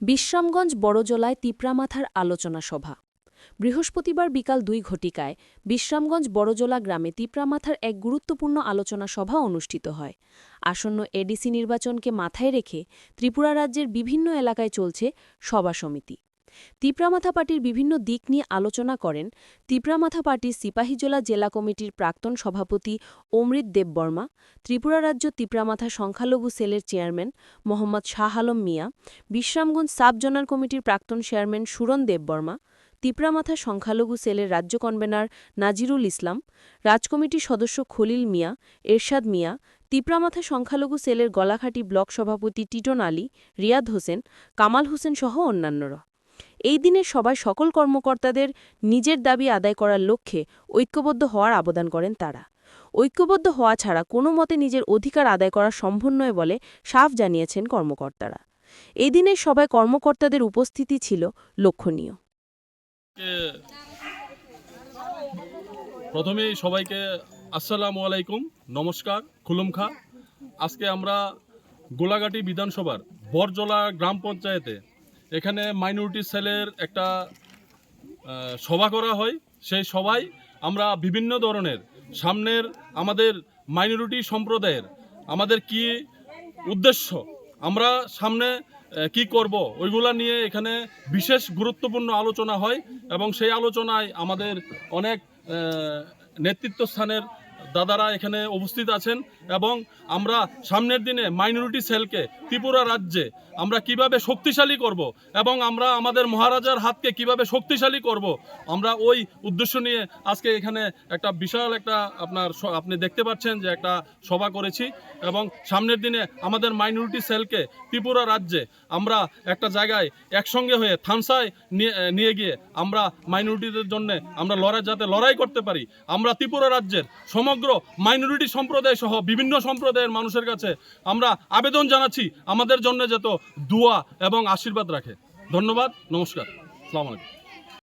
বিশ্রামগঞ্জ বড়জলায় তিপ্রামাথার আলোচনা সভা। বৃহস্পতিবার বিকাল দুই ঘটিকায় বিশ্রামগঞ্জ বড়জলা গ্রামে তিপ্রামাথার এক গুরুত্বপূর্ণ আলোচনা সভা অনুষ্ঠিত হয়। আসন্ন এডিসি নির্বাচনকে মাথায় রেখে ত্রিপুরা রাজ্যের বিভিন্ন এলাকায় চলছে সভা সমিতি। তিপ্রামাথা পার্টির বিভিন্ন দিক নিয়ে আলোচনা করেন তিপ্রামাথা পার্টির সিপাহীজলা জেলা কমিটির প্রাক্তন সভাপতি অমৃত দেববর্মা, ত্রিপুরা রাজ্য তিপ্রামাথা সংখ্যালঘু সেলের chairman Mohammad Shah Alam Mia, Bishramganj sub zonal কমিটির প্রাক্তন চেয়ারম্যান সুরন দেববর্মা, তিপ্রামাথা সংখ্যালঘু সেলের রাজ্য কনভেনার নাজিরুল ইসলাম, রাজকমিটির সদস্য খলিল মিয়া, এরশাদ মিয়া, তিপ্রামাথা সংখ্যালঘু সেলের গলাঘাটি ব্লক সভাপতি টিটন আলী, রিয়াদ হোসেন, কামাল হোসেন সহ অন্যান্যরা। এই দিনের সবাই সকল কর্মকর্তাদের নিজের দাবি আদায় করার লক্ষ্যে ঐক্যবদ্ধ হওয়ার আবেদন করেন তারা। ঐক্যবদ্ধ হওয়া ছাড়া কোনো মতে নিজের অধিকার আদায় করা সম্ভব নয় বলে সাফ জানিয়েছেন কর্মকর্তারা। এই দিনের সভায় কর্মকর্তাদের উপস্থিতি ছিল লক্ষণীয়। কে প্রথমেই সবাইকে আসসালামু আলাইকুম, নমস্কার, খুলুমখা। আজকে আমরা গোলাঘাটি বিধানসভার বরজলা গ্রাম পঞ্চায়েতে এখানে মাইনরিটি সেলের একটা সভা করা হয়। সেই সভায় আমরা বিভিন্ন ধরনের, সামনের আমাদের মাইনরিটি সম্প্রদায়ের আমাদের কি উদ্দেশ্য, আমরা সামনে কি করব, ওইগুলা নিয়ে এখানে বিশেষ গুরুত্বপূর্ণ আলোচনা হয় এবং সেই আলোচনায় আমাদের অনেক নেতৃত্ব স্থানের দাদারা এখানে উপস্থিত আছেন এবং আমরা সামনের দিনে মাইনরিটি সেলকে ত্রিপুরা রাজ্যে আমরা কীভাবে শক্তিশালী করব এবং আমরা আমাদের মহারাজার হাতকে কীভাবে শক্তিশালী করব, আমরা ওই উদ্দেশ্য নিয়ে আজকে এখানে একটা বিশাল একটা আপনার আপনি দেখতে পাচ্ছেন যে একটা সভা করেছি এবং সামনের দিনে আমাদের মাইনরিটি সেলকে ত্রিপুরা রাজ্যে আমরা একটা জায়গায় একসঙ্গে হয়ে থানসায় নিয়ে গিয়ে আমরা মাইনরিটিদের জন্য আমরা লড়াই, যাতে লড়াই করতে পারি, আমরা ত্রিপুরা রাজ্যের সমগ্র মাইনরিটি সম্প্রদায় সহ বিভিন্ন সম্প্রদায়ের মানুষের কাছে আমরা আবেদন জানাচ্ছি, আমাদের জন্য যত দোয়া এবং আশীর্বাদ রাখে। ধন্যবাদ, নমস্কার। সালামালাইকুম